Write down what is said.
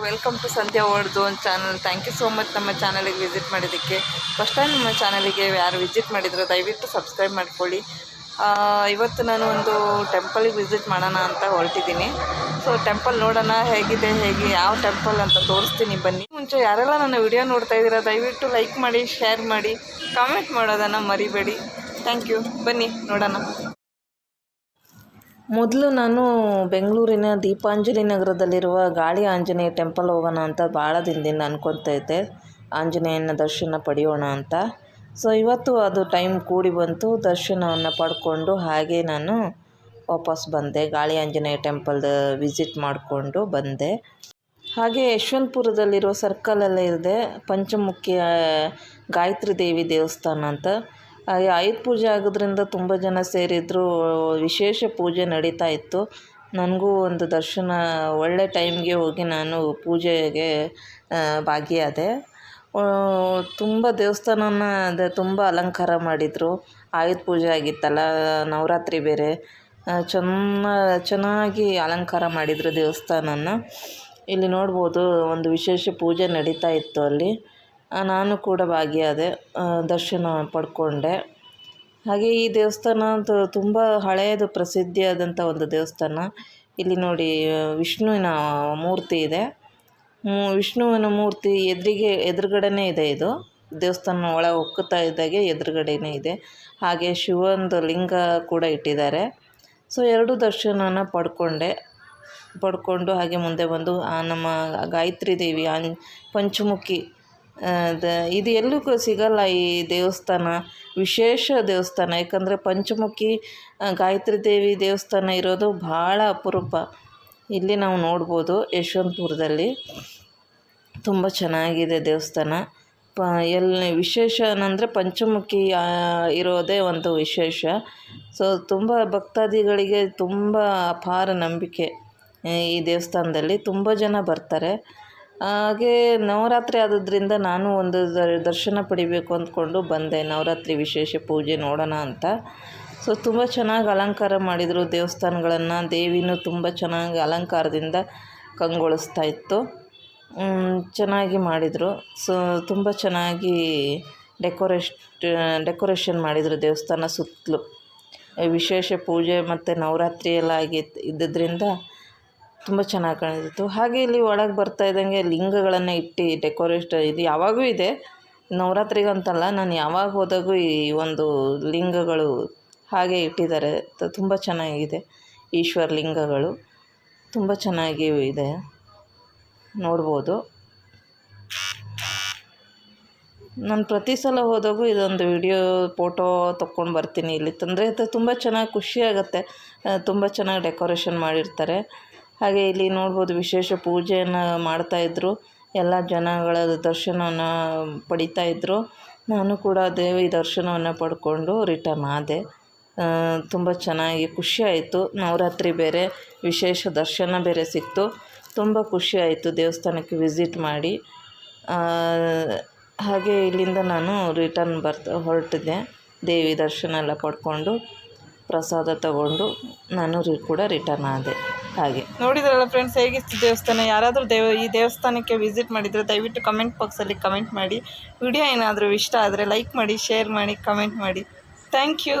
Welcome to Sandhya world ಒಂದು channel thank you so much ನಮ್ಮ ಚಾನಲಿಗೆ ವಿಸಿಟ್ ಮಾಡಿದ್ದಕ್ಕೆ. ಫಸ್ಟ್ ಟೈಮ್ ನಮ್ಮ ಚಾನಲಿಗೆ ಯಾರು ವಿಸಿಟ್ ಮಾಡಿದ್ರು ದಯವಿಟ್ಟು ಸಬ್ಸ್ಕ್ರೈಬ್ ಮಾಡ್ಕೊಳ್ಳಿ. ಇವತ್ತು ನಾನು ಒಂದು ಟೆಂಪಲಿಗೆ ವಿಸಿಟ್ ಮಾಡೋಣ ಅಂತ ಹೊರಟಿದ್ದೀನಿ. ಸೊ ಟೆಂಪಲ್ ನೋಡೋಣ, ಹೇಗಿದೆ, ಹೇಗೆ, ಯಾವ ಟೆಂಪಲ್ ಅಂತ ತೋರಿಸ್ತೀನಿ ಬನ್ನಿ. ಮುಂಚೆ ಯಾರೆಲ್ಲ ನನ್ನ ವಿಡಿಯೋ ನೋಡ್ತಾ ಇದ್ದೀರಾ, ದಯವಿಟ್ಟು ಲೈಕ್ ಮಾಡಿ ಶೇರ್ ಮಾಡಿ ಕಾಮೆಂಟ್ ಮಾಡೋದನ್ನು ಮರಿಬೇಡಿ. ಥ್ಯಾಂಕ್ ಯು ಬನ್ನಿ, ನೋಡೋಣ. ಮೊದಲು ನಾನು ಬೆಂಗಳೂರಿನ ದೀಪಾಂಜಲಿ ನಗರದಲ್ಲಿರುವ ಗಾಳಿ ಆಂಜನೇಯ ಟೆಂಪಲ್ ಹೋಗೋಣ ಅಂತ ಭಾಳ ದಿನದಿಂದ ಅನ್ಕೊತಾ ಇದ್ದೆ. ಆಂಜನೇಯನ ದರ್ಶನ ಪಡೆಯೋಣ ಅಂತ. ಸೊ ಇವತ್ತು ಅದು ಟೈಮ್ ಕೂಡಿ ಬಂತು. ದರ್ಶನವನ್ನು ಪಡ್ಕೊಂಡು ಹಾಗೆ ನಾನು ವಾಪಸ್ ಬಂದೆ. ಗಾಳಿ ಆಂಜನೇಯ ಟೆಂಪಲ್ ವಿಸಿಟ್ ಮಾಡಿಕೊಂಡು ಬಂದೆ. ಹಾಗೆ ಯಶವಂತಪುರದಲ್ಲಿರೋ ಸರ್ಕಲಲ್ಲೇ ಇದೆ ಪಂಚಮುಖಿ ಆ, ಗಾಯತ್ರಿ ದೇವಿ ದೇವಸ್ಥಾನ ಅಂತ ಆಯುಧ ಪೂಜೆ ಆಗೋದ್ರಿಂದ ತುಂಬ ಜನ ಸೇರಿದ್ದರು ವಿಶೇಷ ಪೂಜೆ ನಡೀತಾ ಇತ್ತು. ನನಗೂ ಒಂದು ದರ್ಶನ, ಒಳ್ಳೆ ಟೈಮ್ಗೆ ಹೋಗಿ ನಾನು ಪೂಜೆಗೆ ಭಾಗಿಯಾದೆ. ತುಂಬ ದೇವಸ್ಥಾನನ, ಅದೇ ತುಂಬ ಅಲಂಕಾರ ಮಾಡಿದರು. ಆಯುಧ ಪೂಜೆ ಆಗಿತ್ತಲ್ಲ, ನವರಾತ್ರಿ ಬೇರೆ. ಚೆನ್ನ, ಚೆನ್ನಾಗಿ ಅಲಂಕಾರ ಮಾಡಿದರು ದೇವಸ್ಥಾನನ. ಇಲ್ಲಿ ನೋಡ್ಬೋದು, ಒಂದು ವಿಶೇಷ ಪೂಜೆ ನಡೀತಾ ಇತ್ತು ಅಲ್ಲಿ. ನಾನು ಕೂಡ ಭಾಗಿಯಾದೆ ದರ್ಶನ ಪಡ್ಕೊಂಡೆ. ಹಾಗೆ ಈ ದೇವಸ್ಥಾನ ಅಂತೂ ತುಂಬ ಹಳೆಯದು ಪ್ರಸಿದ್ಧಿಯಾದಂಥ ಒಂದು ದೇವಸ್ಥಾನ. ಇಲ್ಲಿ ನೋಡಿ ವಿಷ್ಣುವಿನ ಮೂರ್ತಿ ಇದೆ. ವಿಷ್ಣುವಿನ ಮೂರ್ತಿ ಎದುರಿಗೆ, ಎದುರುಗಡೆನೇ ಇದೆ ಇದು. ದೇವಸ್ಥಾನ ಒಳ ಒಕ್ಕುತ್ತಾ ಇದ್ದಾಗೆ ಎದುರುಗಡೆನೇ ಇದೆ. ಹಾಗೆ ಶಿವಂದು ಲಿಂಗ ಕೂಡ ಇಟ್ಟಿದ್ದಾರೆ. ಸೊ, ಎರಡು ದರ್ಶನನ ಪಡ್ಕೊಂಡೆ. ಪಡ್ಕೊಂಡು ಹಾಗೆ ಮುಂದೆ ಬಂದು ನಮ್ಮ ಗಾಯತ್ರಿ ದೇವಿ ಪಂಚಮುಖಿ ದ- ಇದು ಎಲ್ಲೂ ಸಿಗಲ್ಲ ಈ ದೇವಸ್ಥಾನ, ವಿಶೇಷ ದೇವಸ್ಥಾನ. ಯಾಕಂದರೆ ಪಂಚಮುಖಿ ಗಾಯತ್ರಿ ದೇವಿ ದೇವಸ್ಥಾನ ಇರೋದು ಭಾಳ ಅಪರೂಪ. ಇಲ್ಲಿ ನಾವು ನೋಡ್ಬೋದು ಯಶವಂತಪುರದಲ್ಲಿ. ತುಂಬ ಚೆನ್ನಾಗಿದೆ ದೇವಸ್ಥಾನ. ಪ, ಎಲ್ಲಿ ವಿಶೇಷ ಏನಂದರೆ ಪಂಚಮುಖಿ ಇರೋದೇ ಒಂದು ವಿಶೇಷ. ಸೊ, ತುಂಬ ಭಕ್ತಾದಿಗಳಿಗೆ ತುಂಬ ಅಪಾರ ನಂಬಿಕೆ, ಈ ದೇವಸ್ಥಾನದಲ್ಲಿ. ತುಂಬ ಜನ ಬರ್ತಾರೆ. ಹಾಗೆ ನವರಾತ್ರಿ ಆದದ್ರಿಂದ ನಾನು ಒಂದು ದರ್ಶನ ಪಡಿಬೇಕು ಅಂದ್ಕೊಂಡು ಬಂದೆ. ನವರಾತ್ರಿ ವಿಶೇಷ ಪೂಜೆ ನೋಡೋಣ ಅಂತ. ಸೊ, ತುಂಬ ಚೆನ್ನಾಗಿ ಅಲಂಕಾರ ಮಾಡಿದರು ದೇವಸ್ಥಾನಗಳನ್ನು. ದೇವಿನೂ ತುಂಬ ಚೆನ್ನಾಗಿ ಅಲಂಕಾರದಿಂದ ಕಂಗೊಳಿಸ್ತಾ ಇತ್ತು. ಚೆನ್ನಾಗಿ ಮಾಡಿದರು. ಸೊ, ತುಂಬ ಚೆನ್ನಾಗಿ ಡೆಕೋರೇಷ್, ಡೆಕೋರೇಷನ್ ಮಾಡಿದರು ದೇವಸ್ಥಾನ ಸುತ್ತಲೂ. ವಿಶೇಷ ಪೂಜೆ ಮತ್ತು ನವರಾತ್ರಿ ಎಲ್ಲ ಆಗಿ ಇದ್ದಿದ್ದರಿಂದ ತುಂಬ ಚೆನ್ನಾಗಿ ಕಾಣಿಸ್ತು ಹಾಗೆ ಇಲ್ಲಿ ಒಳಗೆ ಬರ್ತಾ ಇದ್ದಂಗೆ ಲಿಂಗಗಳನ್ನು ಇಟ್ಟು ಡೆಕೋರೇಟ್ ಇದು ಯಾವಾಗೂ ಇದೆ. ನವರಾತ್ರಿಗಂತಲ್ಲ, ನಾನು ಯಾವಾಗ ಹೋದಾಗೂ ಈ ಒಂದು ಲಿಂಗಗಳು ಹಾಗೆ ಇಟ್ಟಿದ್ದಾರೆ. ತುಂಬ ಚೆನ್ನಾಗಿದೆ. ಈಶ್ವರ ಲಿಂಗಗಳು ತುಂಬ ಚೆನ್ನಾಗಿ ಇದೆ. ನೋಡ್ಬೋದು. ನಾನು ಪ್ರತಿ ಸಲ ಹೋದಾಗೂ ಇದೊಂದು ವಿಡಿಯೋ ಫೋಟೋ ತೊಗೊಂಡು ಬರ್ತೀನಿ ಇಲ್ಲಿ. ತಂದರೆ ತುಂಬ ಚೆನ್ನಾಗಿ ಖುಷಿ ಆಗುತ್ತೆ. ತುಂಬ ಚೆನ್ನಾಗಿ ಡೆಕೋರೇಷನ್ ಮಾಡಿರ್ತಾರೆ. ಹಾಗೆ ಇಲ್ಲಿ ನೋಡ್ಬೋದು ವಿಶೇಷ ಪೂಜೆಯನ್ನು ಮಾಡ್ತಾಯಿದ್ರು ಎಲ್ಲ ಜನಗಳ ದರ್ಶನವನ್ನು ಪಡಿತಾ ಇದ್ದರು ನಾನು ಕೂಡ ದೇವಿ ದರ್ಶನವನ್ನು ಪಡ್ಕೊಂಡು ರಿಟರ್ನ್ ಆದೆ. ತುಂಬ ಚೆನ್ನಾಗಿ ಖುಷಿ ಆಯಿತು. ನವರಾತ್ರಿ ಬೇರೆ, ವಿಶೇಷ ದರ್ಶನ ಬೇರೆ ಸಿಕ್ತು. ತುಂಬ ಖುಷಿ ಆಯಿತು ದೇವಸ್ಥಾನಕ್ಕೆ ವಿಸಿಟ್ ಮಾಡಿ. ಹಾಗೆ ಇಲ್ಲಿಂದ ನಾನು ರಿಟರ್ನ್ ಬರ್ತಾ ಹೊರಟಿದ್ದೆ. ದೇವಿ ದರ್ಶನ ಎಲ್ಲ ಪಡ್ಕೊಂಡು. ಪ್ರಸಾದ ತಗೊಂಡು ನಾನು ರಿ ಕೂಡ ರಿಟರ್ನ್ ಆದೆ. ಹಾಗೆ. ನೋಡಿದ್ರಲ್ಲ ಫ್ರೆಂಡ್ಸ್ ಹೇಗಿತ್ತು ದೇವಸ್ಥಾನ? ಯಾರಾದರೂ ದೇವ, ಈ ದೇವಸ್ಥಾನಕ್ಕೆ ವಿಸಿಟ್ ಮಾಡಿದರೆ ದಯವಿಟ್ಟು ಕಮೆಂಟ್ ಬಾಕ್ಸಲ್ಲಿ ಕಮೆಂಟ್ ಮಾಡಿ. ವಿಡಿಯೋ ಏನಾದರೂ ಇಷ್ಟ ಆದರೆ ಲೈಕ್ ಮಾಡಿ ಶೇರ್ ಮಾಡಿ ಕಮೆಂಟ್ ಮಾಡಿ. Thank you